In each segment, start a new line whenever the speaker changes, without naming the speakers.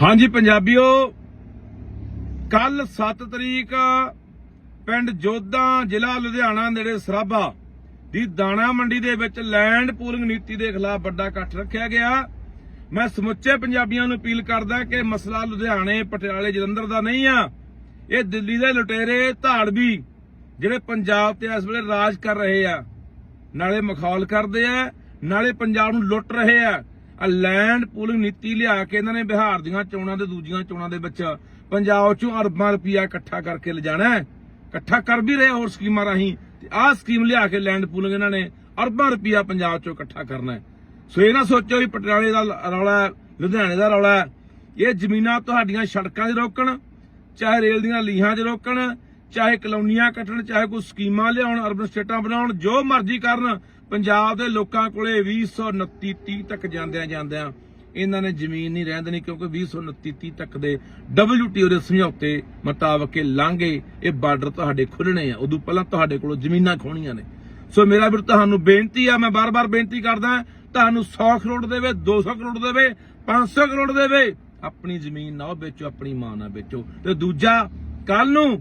ਹਾਂਜੀ ਪੰਜਾਬੀਓ ਕੱਲ 7 ਤਰੀਕ ਪਿੰਡ ਜੋਧਾ, ਜ਼ਿਲ੍ਹਾ ਲੁਧਿਆਣਾ ਨੇੜੇ ਸਰਾਭਾ ਦੀ ਦਾਣਾ ਮੰਡੀ ਦੇ ਵਿੱਚ ਲੈਂਡ ਪੂਲਿੰਗ ਨੀਤੀ ਦੇ ਖਿਲਾਫ ਵੱਡਾ ਇਕੱਠ ਰੱਖਿਆ ਗਿਆ। ਮੈਂ ਸਮੁੱਚੇ ਪੰਜਾਬੀਆਂ ਨੂੰ ਅਪੀਲ ਕਰਦਾ ਕਿ ਮਸਲਾ ਲੁਧਿਆਣੇ, ਪਟਿਆਲੇ, ਜਲੰਧਰ ਦਾ ਨਹੀਂ ਆ, ਇਹ ਦਿੱਲੀ ਦੇ ਲੁਟੇਰੇ ਧਾੜਵੀ ਜਿਹੜੇ ਪੰਜਾਬ ਤੇ ਇਸ ਵੇਲੇ ਰਾਜ ਕਰ ਰਹੇ ਆ। ਨਾਲੇ ਮਖੌਲ ਕਰਦੇ ਆ, ਨਾਲੇ ਪੰਜਾਬ ਨੂੰ ਲੁੱਟ ਰਹੇ ਆ। ਆ ਲੈਂਡ ਪੂਲਿੰਗ ਨੀਤੀ ਲਿਆ ਕੇ ਇਹਨਾਂ ਨੇ ਬਿਹਾਰ ਦੀਆਂ ਚੋਣਾਂ ਤੇ ਦੂਜੀਆਂ ਚੋਣਾਂ ਦੇ ਵਿੱਚ ਪੰਜਾਬ ਚੋਂ ਅਰਬਾਂ ਰੁਪਇਆ ਇਕੱਠਾ ਕਰਕੇ ਲਿਜਾਣਾ ਇਕੱਠਾ ਕਰ ਵੀ ਰਹੇ ਹੋਰ ਸਕੀਮਾਂ ਰਾਹੀਂ ਤੇ ਆਹ ਸਕੀਮ ਲਿਆ ਕੇ ਲੈਂਡ ਪੂਲਿੰਗ ਇਹਨਾਂ ਨੇ ਅਰਬਾਂ ਰੁਪਈਆ ਪੰਜਾਬ ਚੋਂ ਇਕੱਠਾ ਕਰਨਾ ਹੈ। ਸੋ ਇਹ ਨਾ ਸੋਚੋ ਵੀ ਪਟਿਆਲੇ ਦਾ ਰੌਲਾ ਲੁਧਿਆਣੇ ਦਾ ਰੌਲਾ ਇਹ ਜ਼ਮੀਨਾਂ ਤੁਹਾਡੀਆਂ ਸੜਕਾਂ 'ਚ ਰੋਕਣ, ਚਾਹੇ ਰੇਲ ਦੀਆਂ ਲੀਹਾਂ 'ਚ ਰੋਕਣ ਚਾਹੇ ਕਲੋਨੀਆਂ ਕੱਟਣ, ਚਾਹੇ ਕੋਈ ਸਕੀਮਾਂ ਲਿਆਉਣ ਅਰਬਨ ਸਟੇਟਾਂ ਬਣਾਉਣ, ਜੋ ਮਰਜ਼ੀ ਕਰਨ, ਪੰਜਾਬ ਦੇ ਲੋਕਾਂ ਕੋਲੇ 2029 30 ਤੱਕ ਜਾਂਦਿਆਂ ਜਾਂਦਿਆਂ ਇਹਨਾਂ ਨੇ ਜ਼ਮੀਨ ਨਹੀਂ ਰਹਿਣ ਦੇਣੀ ਕਿਉਂਕਿ 2029 30 ਤੱਕ ਦੇ WTO ਦੇ ਸਮਝੌਤੇ ਮੁਤਾਬਕ ਇਹ ਲਾਂਘੇ, ਇਹ ਬਾਰਡਰ ਤੁਹਾਡੇ ਖੁੱਲਣੇ ਆ, ਉਦੋਂ ਪਹਿਲਾਂ ਤੁਹਾਡੇ ਕੋਲੋਂ ਜ਼ਮੀਨਾਂ ਖੋਣੀਆਂ ਨੇ। ਸੋ ਮੇਰਾ ਵੀਰ, ਤੁਹਾਨੂੰ ਬੇਨਤੀ ਆ, ਮੈਂ ਬਾਰ-ਬਾਰ ਬੇਨਤੀ ਕਰਦਾ, ਤੁਹਾਨੂੰ 100 ਕਰੋੜ ਦੇਵੇ 200 ਕਰੋੜ ਦੇਵੇ 500 ਕਰੋੜ ਦੇਵੇ, ਆਪਣੀ ਜ਼ਮੀਨ ਨਾ ਵੇਚੋ, ਆਪਣੀ ਮਾਂ ਨਾ ਵੇਚੋ। ਤੇ ਦੂਜਾ ਕੱਲ ਨੂੰ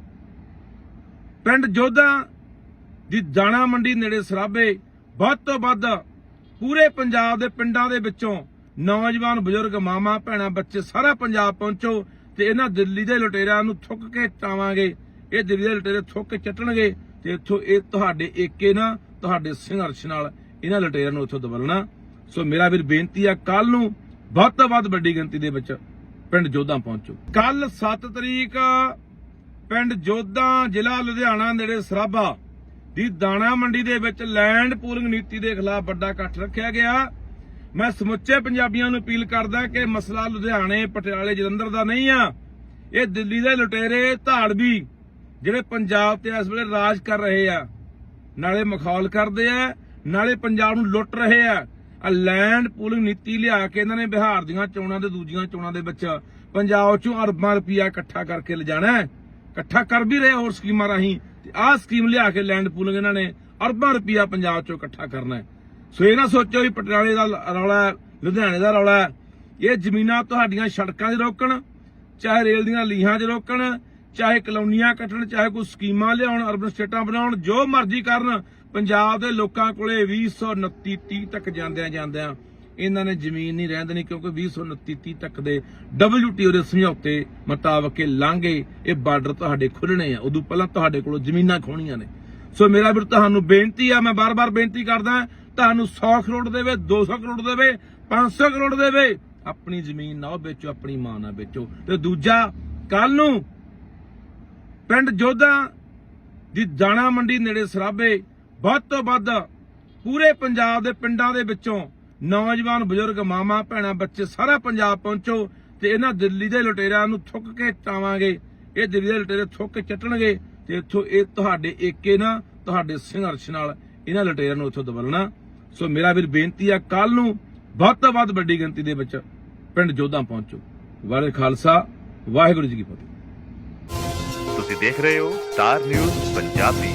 ਪਿੰਡ ਜੋਧਾ ਦੀ ਦਾਣਾ ਮੰਡੀ ਨੇੜੇ ਸਰਾਬੇ ਵੱਧ ਤੋਂ ਵੱਧ ਪੂਰੇ ਪੰਜਾਬ ਦੇ ਪਿੰਡਾਂ ਦੇ ਵਿੱਚੋਂ ਨੌਜਵਾਨ ਬਜ਼ੁਰਗ ਮਾਮਾ, ਭੈਣਾਂ, ਬੱਚੇ ਸਾਰਾ ਪੰਜਾਬ ਪਹੁੰਚੋ ਤੇ ਇਹਨਾਂ ਦਿੱਲੀ ਦੇ ਲੁਟੇਰਿਆਂ ਨੂੰ ਥੁੱਕ ਕੇ ਟਾਵਾਂਗੇ ਇਹ ਦਿੱਲੀ ਦੇ ਲੁਟੇਰੇ ਥੁੱਕ ਕੇ ਚੱਟਣਗੇ ਤੇ ਇੱਥੋਂ ਇਹ ਤੁਹਾਡੇ ਏਕੇ ਨਾ, ਤੁਹਾਡੇ ਸੰਘਰਸ਼ ਨਾਲ ਇਹਨਾਂ ਲੁਟੇਰਿਆਂ ਨੂੰ ਇੱਥੋਂ ਦਬਲਣਾ। ਸੋ ਮੇਰਾ ਵੀਰ ਬੇਨਤੀ ਆ ਕੱਲ ਨੂੰ ਵੱਧ ਤੋਂ ਵੱਧ ਵੱਡੀ ਗਿਣਤੀ ਦੇ ਵਿੱਚ ਪਿੰਡ ਜੋਧਾ ਪਹੁੰਚੋ। ਕੱਲ 7 ਤਰੀਕ ਪਿੰਡ ਜੋਧਾ, ਜ਼ਿਲ੍ਹਾ ਲੁਧਿਆਣਾ ਨੇੜੇ ਸਰਾਭਾ ਦੀ ਦਾਣਾ ਮੰਡੀ ਦੇ ਵਿੱਚ ਲੈਂਡ ਪੂਲਿੰਗ ਨੀਤੀ ਦੇ ਖਿਲਾਫ ਵੱਡਾ ਇਕੱਠ ਰੱਖਿਆ ਗਿਆ। ਮੈਂ ਸਮੁੱਚੇ ਪੰਜਾਬੀਆਂ ਨੂੰ ਅਪੀਲ ਕਰਦਾ ਕਿ ਮਸਲਾ ਲੁਧਿਆਣੇ, ਪਟਿਆਲੇ, ਜਲੰਧਰ ਦਾ ਨਹੀਂ ਆ। ਇਹ ਦਿੱਲੀ ਦੇ ਲੁਟੇਰੇ ਧਾੜਵੀ ਜਿਹੜੇ ਪੰਜਾਬ ਤੇ ਇਸ ਵੇਲੇ ਰਾਜ ਕਰ ਰਹੇ ਆ। ਨਾਲੇ ਮਖੌਲ ਕਰਦੇ ਆ, ਨਾਲੇ ਪੰਜਾਬ ਨੂੰ ਲੁੱਟ ਰਹੇ ਆ। ਆ ਲੈਂਡ ਪੂਲਿੰਗ ਨੀਤੀ ਲਿਆ ਕੇ ਇਹਨਾਂ ਨੇ ਬਿਹਾਰ ਦੀਆਂ ਚੋਣਾਂ ਤੇ ਦੂਜੀਆਂ ਚੋਣਾਂ ਦੇ ਵਿੱਚ ਪੰਜਾਬ ਚੋਂ ਅਰਬਾਂ ਰੁਪਈਆ ਇਕੱਠਾ ਕਰਕੇ ਲਿਜਾਣਾ ਹੈ। ਇਕੱਠਾ ਕਰ ਵੀ ਰਹੇ ਹੋਰ ਸਕੀਮਾਂ ਰਾਹੀਂ ਤੇ ਆਹ ਸਕੀਮ ਲਿਆ ਕੇ ਲੈਂਡ ਪੂਲਿੰਗ ਇਹਨਾਂ ਨੇ ਅਰਬਾਂ ਰੁਪਇਆ ਪੰਜਾਬ ਚੋਂ ਇਕੱਠਾ ਕਰਨਾ ਹੈ। ਸੋ ਇਹ ਨਾ ਸੋਚੋ ਵੀ ਪਟਿਆਲੇ ਦਾ ਰੌਲਾ ਲੁਧਿਆਣੇ ਦਾ ਰੌਲਾ ਇਹ ਜ਼ਮੀਨਾਂ ਤੁਹਾਡੀਆਂ ਸੜਕਾਂ 'ਚ ਰੋਕਣ, ਚਾਹੇ ਰੇਲ ਦੀਆਂ ਲੀਹਾਂ 'ਚ ਰੋਕਣ, ਚਾਹੇ ਕਲੋਨੀਆਂ ਕੱਟਣ, ਚਾਹੇ ਕੋਈ ਸਕੀਮਾਂ ਲਿਆਉਣ, ਅਰਬਨ ਸਟੇਟਾਂ ਬਣਾਉਣ, ਜੋ ਮਰਜ਼ੀ ਕਰਨ, ਪੰਜਾਬ ਦੇ ਲੋਕਾਂ ਕੋਲੇ 2029 30 ਤੱਕ ਜਾਂਦਿਆਂ ਜਾਂਦਿਆਂ ਇਹਨਾਂ ਨੇ ਜ਼ਮੀਨ ਨਹੀਂ ਰਹਿਣ ਦੇਣੀ ਕਿਉਂਕਿ 2029 30 ਤੱਕ ਦੇ WTO ਦੇ ਸਮਝੌਤੇ ਮੁਤਾਬਕ ਇਹ ਲਾਂਘੇ, ਇਹ ਬਾਰਡਰ ਤੁਹਾਡੇ ਖੁੱਲਣੇ ਆ। ਉਦੋਂ ਪਹਿਲਾਂ ਤੁਹਾਡੇ ਕੋਲੋਂ ਜ਼ਮੀਨਾਂ ਖੋਣੀਆਂ ਨੇ। ਸੋ ਮੇਰਾ ਵੀਰ, ਤੁਹਾਨੂੰ ਬੇਨਤੀ ਆ, ਮੈਂ ਬਾਰ-ਬਾਰ ਬੇਨਤੀ ਕਰਦਾ, ਤੁਹਾਨੂੰ 100 ਕਰੋੜ ਦੇਵੇ 200 ਕਰੋੜ ਦੇਵੇ 500 ਕਰੋੜ ਦੇਵੇ। ਆਪਣੀ ਜ਼ਮੀਨ ਨਾ ਵੇਚੋ, ਆਪਣੀ ਮਾਂ ਨਾ ਵੇਚੋ। ਤੇ ਦੂਜਾ ਕੱਲ ਨੂੰ ਪਿੰਡ ਜੋਧਾ ਦੀ ਦਾਣਾ ਮੰਡੀ ਨੇੜੇ ਸਰਾਬੇ, ਵੱਧ ਤੋਂ ਵੱਧ ਪੂਰੇ ਪੰਜਾਬ ਦੇ ਪਿੰਡਾਂ ਦੇ ਵਿੱਚੋਂ ਨੌਜਵਾਨ ਬਜ਼ੁਰਗ ਮਾਮਾ, ਭੈਣਾਂ, ਬੱਚੇ, ਸਾਰਾ ਪੰਜਾਬ ਪਹੁੰਚੋ ਤੇ ਇਹਨਾਂ ਦਿੱਲੀ ਦੇ ਲੁਟੇਰਿਆਂ ਨੂੰ ਥੁੱਕ ਕੇ ਟਾਵਾਂਗੇ ਇਹ ਦਿੱਲੀ ਦੇ ਲੁਟੇਰੇ ਥੁੱਕ ਕੇ ਚੱਟਣਗੇ ਤੇ ਇੱਥੋਂ ਇਹ ਤੁਹਾਡੇ ਏਕੇ ਨਾ ਤੁਹਾਡੇ ਸੰਘਰਸ਼ ਨਾਲ ਇਹਨਾਂ ਲੁਟੇਰਿਆਂ ਨੂੰ ਇੱਥੋਂ ਦਬਲਣਾ। ਸੋ ਮੇਰਾ ਵੀਰ ਬੇਨਤੀ ਆ ਕੱਲ ਨੂੰ ਵੱਧ ਤੋਂ ਵੱਧ ਵੱਡੀ ਗਿਣਤੀ ਦੇ ਵਿੱਚ ਪਿੰਡ ਜੋਧਾ ਪਹੁੰਚੋ। ਵਾਹਿਗੁਰੂ ਖਾਲਸਾ, ਵਾਹਿਗੁਰੂ ਜੀ ਕੀ ਫਤਿਹ।
ਤੁਸੀਂ ਦੇਖ ਰਹੇ ਹੋ ਸਟਾਰ ਨਿਊਜ਼ ਪੰਜਾਬੀ।